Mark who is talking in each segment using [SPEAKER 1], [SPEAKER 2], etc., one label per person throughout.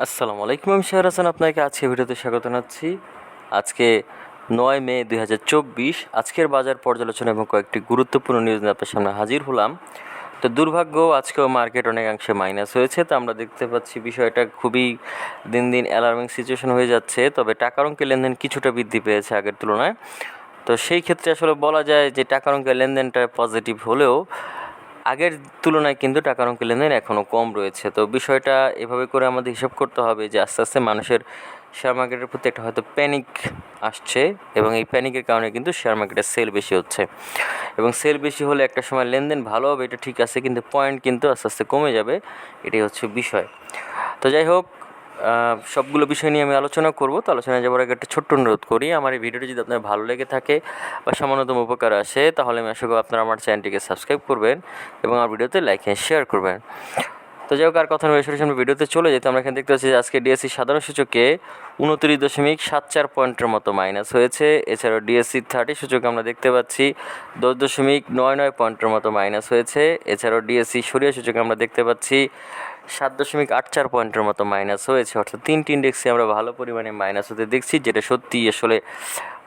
[SPEAKER 1] আসসালামু আলাইকুম, আমি শেহর হাসান, আপনাকে আজকে ভিডিওতে স্বাগত জানাচ্ছি। আজকে নয় মে দুই হাজার চব্বিশ, আজকের বাজার পর্যালোচনা এবং কয়েকটি গুরুত্বপূর্ণ নিউজ আপনার সামনে হাজির হলাম। তো দুর্ভাগ্য, আজকেও মার্কেট অনেকাংশে মাইনাস হয়েছে, তো আমরা দেখতে পাচ্ছি বিষয়টা খুবই দিন দিন অ্যালার্মিং সিচুয়েশন হয়ে যাচ্ছে, তবে টাকার অঙ্কের লেনদেন কিছুটা বৃদ্ধি পেয়েছে আগের তুলনায়। তো সেই ক্ষেত্রে আসলে বলা যায় যে টাকার অঙ্কের লেনদেনটা পজিটিভ হলেও আগের তুলনায় কিন্তু টাকার অঙ্ক লেনদেন এখনও কম রয়েছে। তো বিষয়টা এভাবে করে আমাদের হিসাব করতে হবে যে আস্তে আস্তে মানুষের শেয়ার মার্কেটের প্রতি একটা হয়তো প্যানিক আসছে এবং এই প্যানিকের কারণে কিন্তু শেয়ার মার্কেটে সেল বেশি হচ্ছে। এবং সেল বেশি হলে একটা সময় লেনদেন ভালো হবে, এটা ঠিক আছে, কিন্তু পয়েন্ট কিন্তু আস্তে আস্তে কমে যাবে, এটাই হচ্ছে বিষয়। তো যাই হোক সবগুলো বিষয় নিয়ে আমি আলোচনা করব। তো আলোচনা যাবার আগে একটা ছোট্ট অনুরোধ করি। আমার এই ভিডিওটি যদি আপনার ভালো লেগে থাকে বা সামান্যতম উপকার আসে, তাহলে আমি আশা করি আপনারা আমার চ্যানেলটিকে সাবস্ক্রাইব করবেন এবং আমার ভিডিওতে লাইক অ্যান্ড শেয়ার করবেন। তো যাই হোক, আর কথা নয় আমরা ভিডিওতে চলে যেতে, আমরা এখানে দেখতে পাচ্ছি যে আজকে ডিএসসি সাধারণ সূচকে উনত্রিশ দশমিক সাত চার পয়েন্টের মতো মাইনাস হয়েছে। এছাড়াও ডিএসসি থার্টি সূচকে আমরা দেখতে পাচ্ছি দশ দশমিক নয় নয় পয়েন্টের মতো মাইনাস হয়েছে। এছাড়াও ডিএসসি সরিয়া সূচকে আমরা দেখতে পাচ্ছি সাত দশমিক আট চার পয়েন্টের মতো মাইনাস হয়েছে। অর্থাৎ তিনটি ইন্ডেক্সে আমরা ভালো পরিমাণে মাইনাস হতে দেখছি, যেটা সত্যি আসলে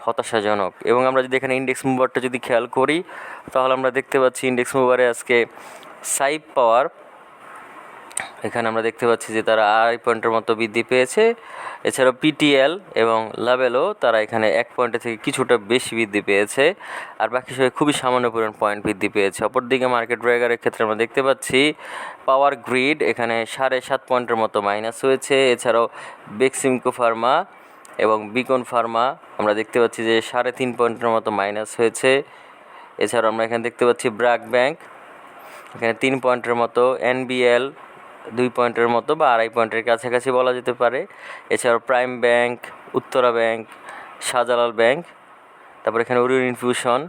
[SPEAKER 1] হতাশাজনক। এবং আমরা যদি এখানে ইন্ডেক্স মুভারটা যদি খেয়াল করি, তাহলে আমরা দেখতে পাচ্ছি ইন্ডেক্স মুভারে আজকে সাইপ পাওয়ার এখানে আমরা দেখতে পাচ্ছি যে তারা আড়াই পয়েন্টের মতো বৃদ্ধি পেয়েছে। এছাড়াও পিটিএল এবং লাভেলও তারা এখানে এক পয়েন্টের থেকে কিছুটা বেশি বৃদ্ধি পেয়েছে। আর বাকি সবাই খুবই সামান্য পরিমাণ পয়েন্ট বৃদ্ধি পেয়েছে। অপরদিকে মার্কেট ড্রাইগারের ক্ষেত্রে আমরা দেখতে পাচ্ছি পাওয়ার গ্রিড এখানে সাড়ে সাত পয়েন্টের মতো মাইনাস হয়েছে। এছাড়াও বেক্সিমকো ফার্মা এবং বিকন ফার্মা আমরা দেখতে পাচ্ছি যে সাড়ে তিন পয়েন্টের মতো মাইনাস হয়েছে। এছাড়াও আমরা এখানে দেখতে পাচ্ছি ব্র্যাক ব্যাংক এখানে তিন পয়েন্টের মতো এনবিএল দুই পয়েন্টের মতো বা আড়াই পয়েন্টের কাছাকাছি বলা যেতে পারে। এছাড়াও prime bank, Uttara bank, Shahjalal bank, তারপর এখানে ওরিয়ন ইনফিউশন,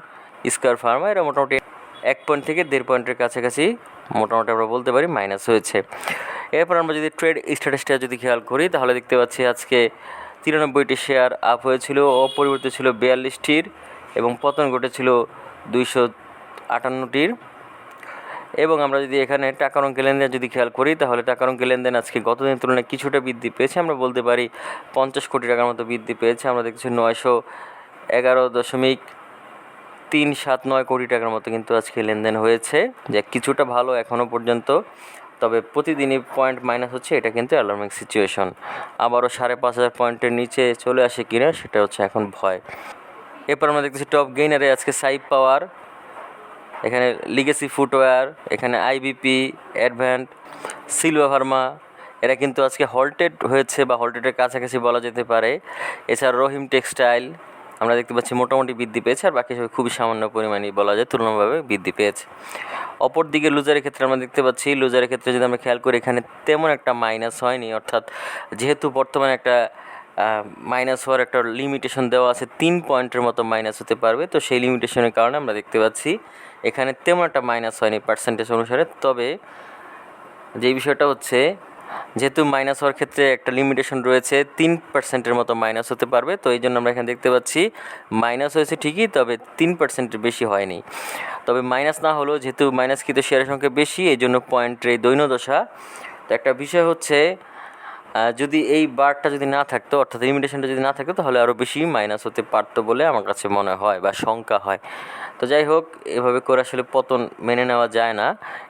[SPEAKER 1] স্কয়ার ফার্মা, এরা মোটামুটি এক পয়েন্ট থেকে দেড় পয়েন্টের কাছাকাছি মোটামুটি আমরা বলতে পারি মাইনাস হয়েছে। এরপর আমরা যদি ট্রেড স্ট্যাটাসটা যদি খেয়াল করি, তাহলে দেখতে পাচ্ছি আজকে তিরানব্বইটি শেয়ার আপ হয়েছিল, অপরিবর্তিত ছিল বিয়াল্লিশটির এবং পতন ঘটেছিল দুইশো আটান্নটির। এবং আমরা যদি এখানে টাকার অঙ্কে লেনদেন যদি খেয়াল করি, তাহলে টাকার অঙ্কে লেনদেন আজকে গত দিনের তুলনায় কিছুটা বৃদ্ধি পেয়েছে। আমরা বলতে পারি পঞ্চাশ কোটি টাকার মতো বৃদ্ধি পেয়েছে। আমরা দেখছি নয়শো এগারো দশমিক তিন সাত নয় কোটি টাকার মতো কিন্তু আজকে লেনদেন হয়েছে। যা কিছুটা ভালো এখনও পর্যন্ত। তবে প্রতিদিনই পয়েন্ট মাইনাস হচ্ছে, এটা কিন্তু অ্যালার্মিং সিচুয়েশন। আবারও সাড়ে পাঁচ হাজার পয়েন্টের নিচে চলে আসে কিনা, সেটা হচ্ছে এখন ভয়। এরপর আমরা দেখতেছি টপ গেইনারে আজকে সাইপ পাওয়ার এখানে লিগেসি ফুটওয়্যার এখানে আইবিপি অ্যাডভ্যান্ট সিলভা ফার্মা এরা কিন্তু আজকে হল্টেড হয়েছে বা হল্টেডের কাছাকাছি বলা যেতে পারে। এছাড়া রহিম টেক্সটাইল আমরা দেখতে পাচ্ছি মোটামুটি বৃদ্ধি পেয়েছে আর বাকি সব খুবই সামান্য পরিমাণেই বলা যায় তুলনাভাবে বৃদ্ধি পেয়েছে। অপরদিকে লুজারের ক্ষেত্রে আমরা দেখতে পাচ্ছি লুজারের ক্ষেত্রে যদি আমরা খেয়াল করি, এখানে তেমন একটা মাইনাস হয়নি। অর্থাৎ যেহেতু বর্তমানে একটা মাইনাস হওয়ার একটা লিমিটেশন দেওয়া আছে, তিন পয়েন্টের মতো মাইনাস হতে পারবে। তো সেই লিমিটেশনের কারণে আমরা দেখতে পাচ্ছি এখানে তেমন একটা মাইনাস হয়নি পার্সেন্টেজ অনুসারে। তবে যে বিষয়টা হচ্ছে, যেহেতু মাইনাস হওয়ার ক্ষেত্রে একটা লিমিটেশন রয়েছে, তিন পার্সেন্টের মতো মাইনাস হতে পারবে। তো এই জন্য আমরা এখানে দেখতে পাচ্ছি মাইনাস হয়েছে ঠিকই, তবে তিন পার্সেন্টের বেশি হয়নি। তবে মাইনাস না হলেও যেহেতু মাইনাস কিন্তু শেয়ারের সংখ্যা বেশি, এই জন্য পয়েন্টের এই দৈন্যদশা। তো একটা বিষয় হচ্ছে যদি এই বারটা যদি না থাকতো, অর্থাৎ লিমিটেশনটা যদি না থাকতো, তাহলে আরও বেশি মাইনাস হতে পারতো বলে আমার কাছে মনে হয় বা শঙ্কা হয়। তো যাই হোক, এভাবে করে আসলে পতন মেনে নেওয়া যায় না।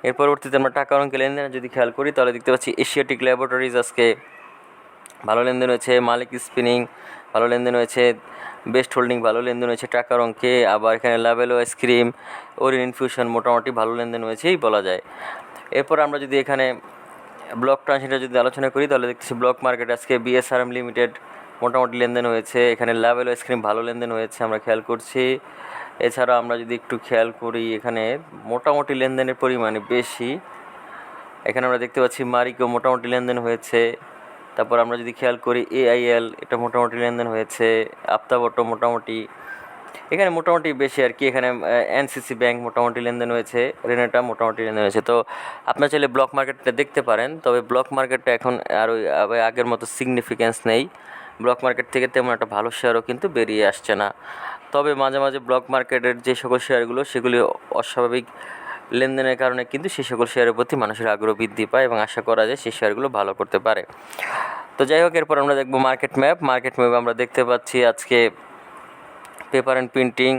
[SPEAKER 1] এর পরবর্তীতে আমরা টাকা অঙ্কে লেনদেন যদি খেয়াল করি, তাহলে দেখতে পাচ্ছি এশিয়াটিক ল্যাবরেটরিজ আজকে ভালো লেনদেন হয়েছে, মালিক স্পিনিং ভালো লেনদেন হয়েছে, বেস্ট হোল্ডিং ভালো লেনদেন হয়েছে টাকার অঙ্কে, আবার এখানে লাভেলো আইসক্রিম, ওরিন ইনফিউশন মোটামুটি ভালো লেনদেন হয়েছেই বলা যায়। এরপর আমরা যদি এখানে ব্লক ট্রানজিটে যদি আলোচনা করি, তাহলে দেখতেছি ব্লক মার্কেট আজকে বিএসআরএম লিমিটেড মোটামুটি লেনদেন হয়েছে, এখানে লাভেল আইসক্রিম ভালো লেনদেন হয়েছে আমরা খেয়াল করছি। এছাড়া আমরা যদি একটু খেয়াল করি, এখানে মোটামুটি লেনদেনের পরিমাণে বেশি। এখানে আমরা দেখতে পাচ্ছি মারিকো মোটামুটি লেনদেন হয়েছে। তারপর আমরা যদি খেয়াল করি, এআইএল এটা মোটামুটি লেনদেন হয়েছে। আফতাবটো মোটামুটি, এখানে মোটামুটি বেশি আর কি। এখানে এনসিসি ব্যাংক মোটামুটি লেনদেন হয়েছে, রেনেটা মোটামুটি লেনদেন হয়েছে। তো আপনার চাইলে ব্লক মার্কেটটা দেখতে পারেন। তবে ব্লক মার্কেটটা এখন আর ওই আগের মতো সিগনিফিক্যান্স নেই। ব্লক মার্কেট থেকে তেমন একটা ভালো শেয়ারও কিন্তু বেরিয়ে আসছে না। তবে মাঝে মাঝে ব্লক মার্কেটের যে সকল শেয়ারগুলো, সেগুলি অস্বাভাবিক লেনদেনের কারণে কিন্তু সেই সকল শেয়ারের প্রতি মানুষের আগ্রহ বৃদ্ধি পায় এবং আশা করা যায় সেই শেয়ারগুলো ভালো করতে পারে। তো যাই হোক, এরপর আমরা দেখব মার্কেট ম্যাপ। মার্কেট ম্যাপ আমরা দেখতে পাচ্ছি আজকে পেপার অ্যান্ড প্রিন্টিং,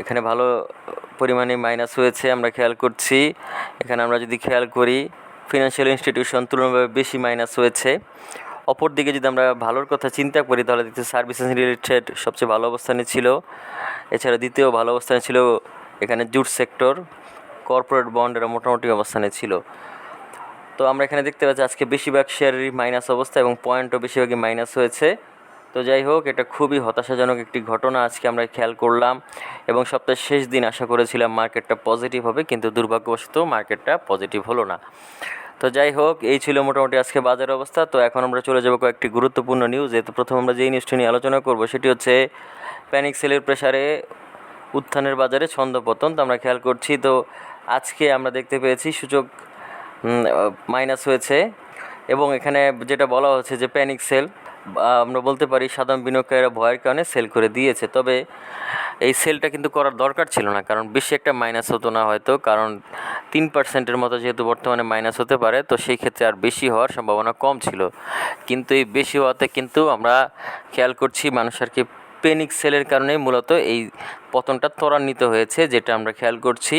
[SPEAKER 1] এখানে ভালো পরিমাণে মাইনাস হয়েছে, আমরা খেয়াল করছি। এখানে আমরা যদি খেয়াল করি, ফিনান্সিয়াল ইনস্টিটিউশন তুলনাভাবে বেশি মাইনাস হয়েছে। অপরদিকে যদি আমরা ভালোর কথা চিন্তা করি, তাহলে দেখতে সার্ভিসেস রিলেটেড সবচেয়ে ভালো অবস্থানে ছিল। এছাড়া দ্বিতীয় ভালো অবস্থানে ছিল এখানে জুট সেক্টর কর্পোরেট বন্ড এরা মোটামুটি অবস্থানে ছিল। তো আমরা এখানে দেখতে পাচ্ছি আজকে বেশিরভাগ শেয়ারেরই মাইনাস অবস্থা এবং পয়েন্টও বেশিরভাগই মাইনাস হয়েছে। তো যাই হোক, এটা খুবই হতাশাজনক একটি ঘটনা আজকে আমরা খেয়াল করলাম এবং সপ্তাহের শেষ দিন আশা করেছিলাম মার্কেটটা পজিটিভ হবে, কিন্তু দুর্ভাগ্যবশত মার্কেটটা পজিটিভ হলো না। তো যাই হোক, এই ছিল মোটামুটি আজকে বাজার অবস্থা। তো এখন আমরা চলে যাব কয়েকটি গুরুত্বপূর্ণ নিউজে তো প্রথম আমরা যেই নিউজটি নিয়ে আলোচনা করব, সেটি হচ্ছে প্যানিক সেলের প্রেসারে উত্থানের বাজারে ছন্দপতন তো আমরা খেয়াল করছি, তো আজকে আমরা দেখতে পেয়েছি সূচক মাইনাস হয়েছে। এবং এখানে যেটা বলা হচ্ছে যে প্যানিক সেল আমরা বলতে পারি সাধারণ বিনিয়োগকারীরা ভয়ের কারণে সেল করে দিয়েছে। তবে এই সেলটা কিন্তু করার দরকার ছিল না, কারণ বেশি একটা মাইনাস হতো না হয়তো, কারণ তিন পার্সেন্টের মতো যেহেতু বর্তমানে মাইনাস হতে পারে, তো সেই ক্ষেত্রে আর বেশি হওয়ার সম্ভাবনা কম ছিল। কিন্তু এই বেশি হওয়াতে কিন্তু আমরা খেয়াল করছি মানুষ আর কি পেনিক সেলের কারণে মূলত এই পতনটা ত্বরান্বিত হয়েছে, যেটা আমরা খেয়াল করছি।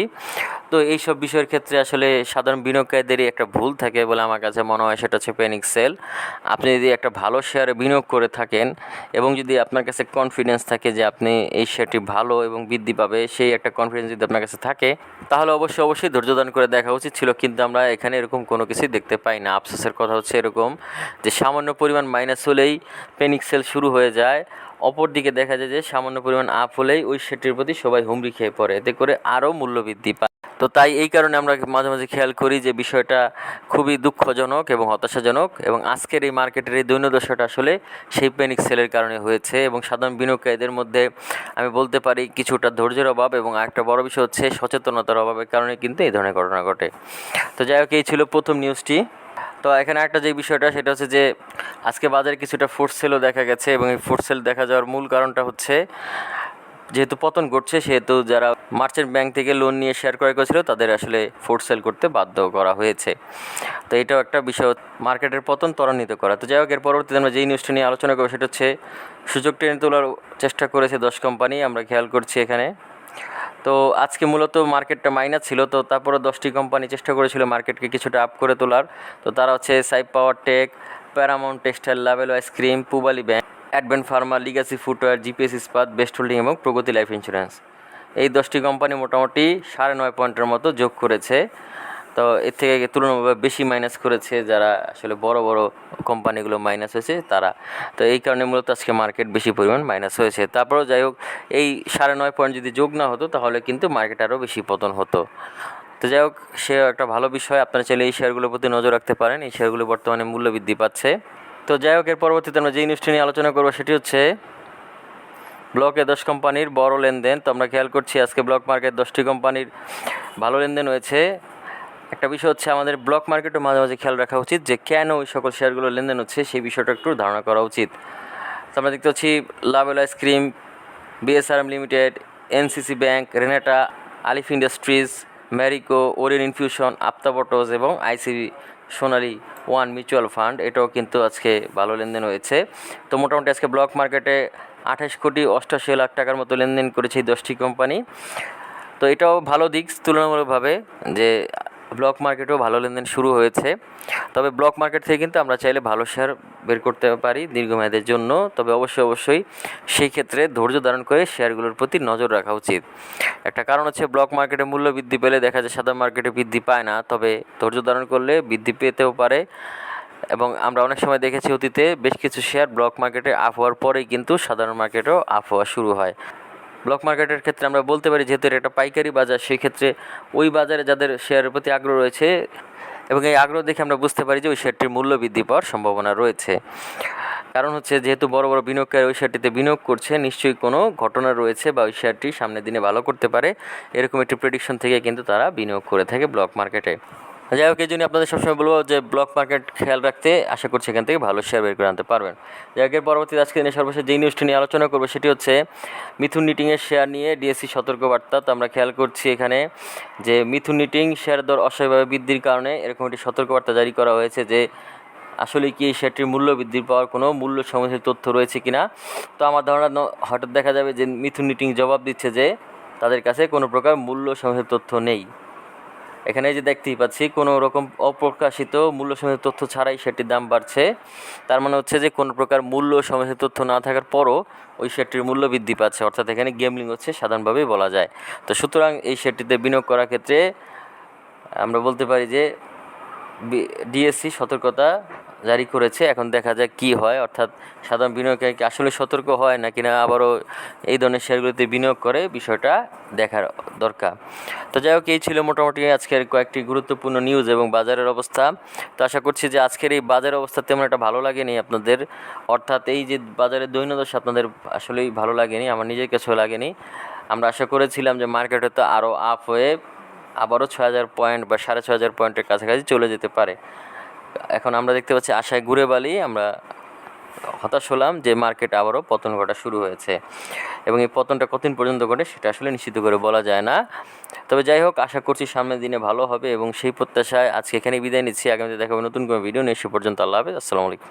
[SPEAKER 1] তো এই সব বিষয়ের ক্ষেত্রে আসলে সাধারণ বিনিয়োগকারীদেরই একটা ভুল থাকে বলে আমার কাছে মনে হয়, সেটা হচ্ছে পেনিক সেল। আপনি যদি একটা ভালো শেয়ারে বিনিয়োগ করে থাকেন এবং যদি আপনার কাছে কনফিডেন্স থাকে যে আপনি এই শেয়ারটি ভালো এবং বৃদ্ধি পাবে, সেই একটা কনফিডেন্স যদি আপনার কাছে থাকে, তাহলে অবশ্যই অবশ্যই ধৈর্যদান করে দেখা উচিত ছিল, কিন্তু আমরা এখানে এরকম কোনো কিছুই দেখতে পাই না। আফসোসের কথা হচ্ছে এরকম যে সামান্য পরিমাণ মাইনাস হলেই পেনিক সেল শুরু হয়ে যায়। অপরদিকে দেখা যায় যে সামান্য পরিমাণ আপ হলেই ওই সেটির প্রতি সবাই হুমড়ি খেয়ে পড়ে। এতে করে আরও মূল্য বৃদ্ধি পায়। তো তাই এই কারণে আমরা মাঝে মাঝে খেয়াল করি যে বিষয়টা খুবই দুঃখজনক এবং হতাশাজনক এবং আজকের এই মার্কেটের এই দৈন্যদশাটা আসলে সেই প্যানিক সেলের কারণে হয়েছে এবং সাধারণ বিনিয়োগকারীদের মধ্যে আমি বলতে পারি কিছুটা ধৈর্যের অভাব এবং আরেকটা বড় বিষয় হচ্ছে সচেতনতার অভাবের কারণে কিন্তু এই ধরনের ঘটনা ঘটে। তো যাই হোক, এই ছিল প্রথম নিউজটি তো এখানে একটা যে বিষয়টা, সেটা হচ্ছে যে আজকে বাজারে কিছুটা ফোর্স সেলও দেখা গেছে এবং এই ফোর্স সেল দেখা যাওয়ার মূল কারণটা হচ্ছে, যেহেতু পতন ঘটছে, সেহেতু যারা মার্চেন্ট ব্যাংক থেকে লোন নিয়ে শেয়ার ক্রয় করেছিল, তাদের আসলে ফোর্স সেল করতে বাধ্য করা হয়েছে। তো এটাও একটা বিষয় মার্কেটের পতন ত্বরান্বিত করা। তো যাই হোক, এর পরবর্তীতে আমরা যেই নিউজটা নিয়ে আলোচনা করব, সেটা হচ্ছে সুযোগ টেনে তোলার চেষ্টা করেছে দশ কোম্পানি আমরা খেয়াল করছি এখানে। তো আজকে মূলত মার্কেটটা মাইনাস ছিল, তো তারপরে দশটি কোম্পানি চেষ্টা করেছিল মার্কেটকে কিছুটা আপ করে তোলার। তো তারা হচ্ছে সাইপ power tech Paramount textile Lovello ice cream Pubali bank Advent pharma legacy footwear G P S Ispat best holding এবং প্রগতি লাইফ ইন্স্যুরেন্স এই দশটি কোম্পানি মোটামুটি সাড়ে নয় পয়েন্টের মতো যোগ করেছে। তো এর থেকে তুলনাভাবে বেশি মাইনাস করেছে যারা আসলে বড় বড় কোম্পানিগুলো মাইনাস হয়েছে তারা। তো এই কারণে মূলত আজকে মার্কেট বেশি পরিমাণ মাইনাস হয়েছে। তারপরেও যাই হোক, এই সাড়ে নয় পয়েন্ট যদি যোগ না হতো তাহলে কিন্তু মার্কেট আরও বেশি পতন হতো। তো যাই হোক, সে একটা ভালো বিষয়। আপনারা চাইলে এই শেয়ারগুলোর প্রতি নজর রাখতে পারেন। এই শেয়ারগুলো বর্তমানে মূল্য বৃদ্ধি পাচ্ছে। তো যাই হোক, এর পরবর্তীতে আমরা যে নিউজটি নিয়ে আলোচনা করব সেটি হচ্ছে ব্লক দশ কোম্পানির বড় লেনদেন। তো আমরা খেয়াল করছি আজকে ব্লক মার্কেট দশটি কোম্পানির ভালো লেনদেন হয়েছে। একটা বিষয় হচ্ছে আমাদের ব্লক মার্কেটও মাঝে মাঝে খেয়াল রাখা উচিত যে কেন ওই সকল শেয়ারগুলো লেনদেন হচ্ছে সেই বিষয়টা একটু ধারণা করা উচিত। তো আমরা দেখতে পাচ্ছি Lovello ice cream B S R M limited N C C bank Renata Alif industries Marico Orion infusion আপ্তাবটোজ এবং I C B Sonali one mutual fund এটাও কিন্তু আজকে ভালো লেনদেন হয়েছে। তো মোটামুটি আজকে ব্লক মার্কেটে আঠাশ কোটি অষ্টাশি লাখ টাকার মতো লেনদেন করেছে এই দশটি কোম্পানি। তো এটাও ভালো দিক তুলনামূলকভাবে যে ব্লক মার্কেটেও ভালো লেনদেন শুরু হয়েছে। তবে ব্লক মার্কেট থেকে কিন্তু আমরা চাইলে ভালো শেয়ার বের করতে পারি দীর্ঘমেয়াদের জন্য। তবে অবশ্যই অবশ্যই সেই ক্ষেত্রে ধৈর্য ধারণ করে শেয়ারগুলোর প্রতি নজর রাখা উচিত। একটা কারণ হচ্ছে ব্লক মার্কেটে মূল্য বৃদ্ধি পেলে দেখা যায় সাধারণ মার্কেটে বৃদ্ধি পায় না। তবে ধৈর্য ধারণ করলে বৃদ্ধি পেতেও পারে। এবং আমরা অনেক সময় দেখেছি অতীতে বেশ কিছু শেয়ার ব্লক মার্কেটে আপ হওয়ার পরেই কিন্তু সাধারণ মার্কেটেও আপ হওয়া শুরু হয়। ব্লক মার্কেটের ক্ষেত্রে আমরা বলতে পারি যেহেতু এটা একটা পাইকারি বাজার সেই ক্ষেত্রে ওই বাজারে যাদের শেয়ারের প্রতি আগ্রহ রয়েছে এবং এই আগ্রহ দেখে আমরা বুঝতে পারি যে ওই শেয়ারটির মূল্য বৃদ্ধি পাওয়ার সম্ভাবনা রয়েছে। কারণ হচ্ছে যেহেতু বড় বড় বিনিয়োগকারী ওই শেয়ারটিতে বিনিয়োগ করছে, নিশ্চয়ই কোনো ঘটনা রয়েছে বা ওই শেয়ারটি সামনের দিনে ভালো করতে পারে, এরকম একটি প্রেডিকশন থেকে কিন্তু তারা বিনিয়োগ করে থাকে ব্লক মার্কেটে। যাই হোক, এই জন্য আপনাদের সবসময় বলব যে ব্লক মার্কেট খেয়াল রাখতে আশা করছি এখান থেকে ভালো শেয়ার বের করে আনতে পারবেন। যাই হোক, এর পরবর্তীতে আজকে দিনে সর্বশেষ যেই নিউজটি নিয়ে আলোচনা করব সেটি হচ্ছে মিথুন নিটিংয়ের শেয়ার নিয়ে ডিএসসি সতর্কবার্তা। তো আমরা খেয়াল করছি এখানে যে মিথুন নিটিং শেয়ার দর অস্বাভাবিক বৃদ্ধির কারণে এরকম একটি সতর্কবার্তা জারি করা হয়েছে যে আসলে কি এই শেয়ারটির মূল্য বৃদ্ধি পাওয়ার কোনো মূল্য সম্বন্ধে তথ্য রয়েছে কিনা? তো আমার ধারণা হঠাৎ দেখা যাবে যে মিথুন নিটিং জবাব দিচ্ছে যে তাদের কাছে কোনো প্রকার মূল্য সম্বন্ধে তথ্য নেই। এখানে যে দেখতেই পাচ্ছি, কোনো রকম অপ্রকাশিত মূল্য সমেত তথ্য ছাড়াই সেটির দাম বাড়ছে। তার মানে হচ্ছে যে কোনো প্রকার মূল্য সমেত তথ্য না থাকার পরও ওই শেয়ারটির মূল্য বৃদ্ধি পাচ্ছে, অর্থাৎ এখানে গেমলিং হচ্ছে সাধারণভাবেই বলা যায়। তো সুতরাং এই শেয়ারটিতে বিনিয়োগ করার ক্ষেত্রে আমরা বলতে পারি যে ডিএসসি সতর্কতা জারি করেছে। এখন দেখা যাক কি হয়। অর্থাৎ সাধারণ বিনিয়োগকারী কি আসলে সতর্ক হয় না আবারও এই ধরনের শেয়ারগুলোতে বিনিয়োগ করে বিষয়টা দেখার দরকার। তো যাই হোক, এই ছিল মোটামুটি আজকের কয়েকটি গুরুত্বপূর্ণ নিউজ এবং বাজারের অবস্থা। তো আশা করছি যে আজকের এই বাজারের অবস্থা তেমন একটা ভালো লাগেনি আপনাদের। অর্থাৎ এই যে বাজারের দৈনদশা আপনাদের আসলেই ভালো লাগেনি, আমার নিজের কাছেও লাগেনি। আমরা আশা করেছিলাম যে মার্কেটে তো আরও আপ হয়ে আবারও ছয় হাজার পয়েন্ট বা সাড়ে ছয় হাজার পয়েন্টের কাছাকাছি চলে যেতে পারে। এখন আমরা দেখতে পাচ্ছি আশায় ঘুরে বালি আমরা হতাশ হলাম যে মার্কেট আবারও পতন ঘটা শুরু হয়েছে। এবং এই পতনটা কতদিন পর্যন্ত ঘটে সেটা আসলে নিশ্চিত করে বলা যায় না। তবে যাই হোক, আশা করছি সামনের দিনে ভালো হবে এবং সেই প্রত্যাশায় আজকে এখানে বিদায় নিচ্ছি। আগামীতে দেখা হবে নতুন কোনো ভিডিও নিয়ে, সে পর্যন্ত আল্লাহ হাফেজ। আসসালামু আলাইকুম।